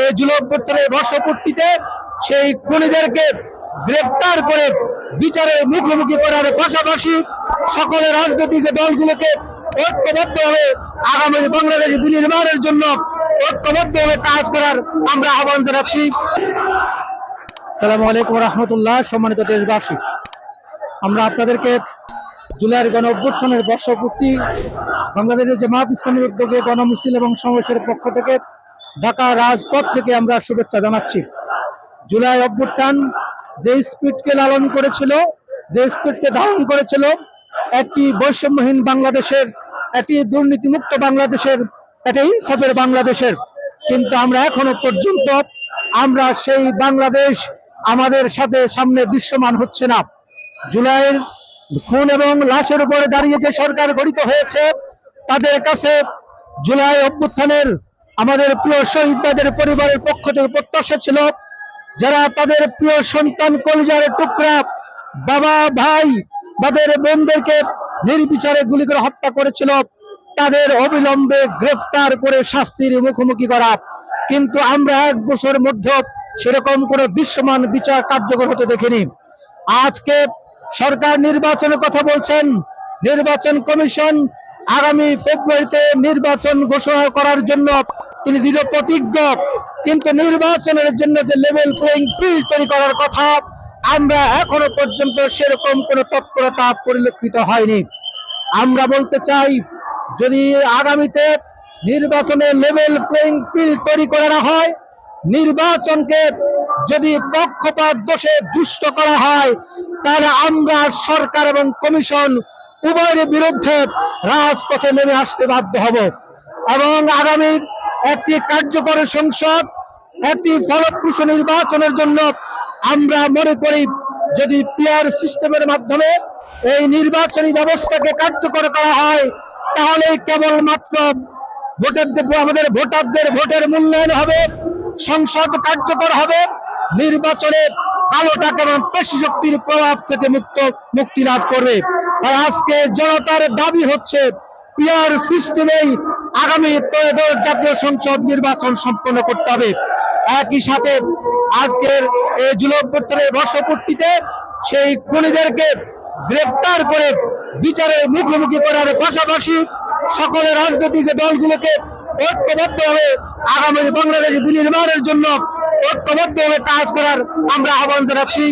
এই জুলভ্যর্থনের বর্ষপূর্তিতে সেই খুনিদেরকে গ্রেফতার করে বিচারের মুখোমুখি করার পাশাপাশি সকল রাজনৈতিক দলগুলোকে ঐক্যবদ্ধ হয়ে আগামী বাংলাদেশ বিনির্মাণের জন্য ঐক্যবদ্ধ হয়ে কাজ করার আমরা আহ্বান জানাচ্ছি। সালামু আলাইকুম রহমতুল্লাহ, সম্মানিত দেশবাসী। আমরা আপনাদেরকে জুলাইয়ের গণ অভ্যুত্থানের বর্ষপূর্তি, বাংলাদেশের জামাত ইসলামের উদ্যোগে গণমিছিল এবং সমাবেশের পক্ষ থেকে ঢাকা রাজপথ থেকে আমরা শুভেচ্ছা জানাচ্ছি। জুলাই অভ্যুত্থান যে স্পিডকে লালন করেছিল, যে স্পিডকে ধারণ করেছিল, একটি বৈষম্যহীন বাংলাদেশের, একটি দুর্নীতিমুক্ত বাংলাদেশের, একটি ইনসাফের বাংলাদেশের। কিন্তু আমরা এখনও পর্যন্ত আমরা সেই বাংলাদেশ আমাদের সাথে সামনে দৃশ্যমান হচ্ছে না। জুলাইয়ের খুন এবং লাশের উপরে দাঁড়িয়ে যে সরকার গঠিত হয়েছে, তাদের কাছে জুলাই অভ্যুত্থানের আমাদের প্রিয় শহীদদের পরিবারের পক্ষ থেকে প্রত্যাশা ছিল যারা তাদের প্রিয় সন্তান কলিজার টুকরা বাবা, ভাই তাদের বোনদেরকে নির্বিচারে গুলি করে হত্যা করেছিল, তাদের অবিলম্বে গ্রেফতার করে শাস্তির মুখোমুখি করা। কিন্তু আমরা এক বছরের মধ্যে সেরকম কোনো দৃশ্যমান বিচার কার্যকর হতে দেখিনি। আজকে সরকার নির্বাচনের কথা বলছেন, নির্বাচন কমিশন আগামী ফেব্রুয়ারিতে নির্বাচন ঘোষণা করার জন্য তিনি দৃঢ় প্রতিজ্ঞ কিন্তু নির্বাচনের জন্য যে লেভেল প্লেইং ফিল্ড তৈরি করার কথা, আমরা এখনও পর্যন্ত সেরকম কোনো তৎপরতা পরিলক্ষিত হয়নি। আমরা বলতে চাই, যদি আগামীতে নির্বাচনে লেভেল প্লেইং ফিল্ড তৈরি করা না হয়, নির্বাচনকে যদি পক্ষপাত দোষে দুষ্ট করা হয়, তাহলে আমরা সরকার এবং কমিশন উভয়ের বিরুদ্ধে রাজপথে নেমে আসতে বাধ্য হব। এবং আগামী একটি কার্যকর সংসদ একটি ফলপ্রসূ নির্বাচনের জন্য আমরা মনে করি যদি পিয়ার সিস্টেমের মাধ্যমে এই নির্বাচনী ব্যবস্থাকে কার্যকর করা হয় তাহলে কেবলমাত্র ভোটারদের, আমাদের ভোটারদের ভোটের মূল্যায়ন হবে, সংসদ কার্যকর হবে, নির্বাচনে কালো টাকা এবং পেশি শক্তির প্রভাব থেকে মুক্ত, মুক্তি লাভ করবে। আর আজকে জনতার দাবি হচ্ছে পিয়ার সিস্টেমেই আগামী ত্রয়োদশ জাতীয় সংসদ নির্বাচন সম্পন্ন করতে হবে। একই সাথে আজকের এই জুলভ্যর্থনের বর্ষপূর্তিতে সেই খুনিদেরকে গ্রেফতার করে বিচারের মুখোমুখি করার পাশাপাশি সকল রাজনৈতিক দলগুলোকে ঐক্যবদ্ধভাবে আগামী বাংলাদেশ বিনির্মাণের জন্য ঐক্যবদ্ধ হয়ে কাজ করার আমরা আহ্বান জানাচ্ছি।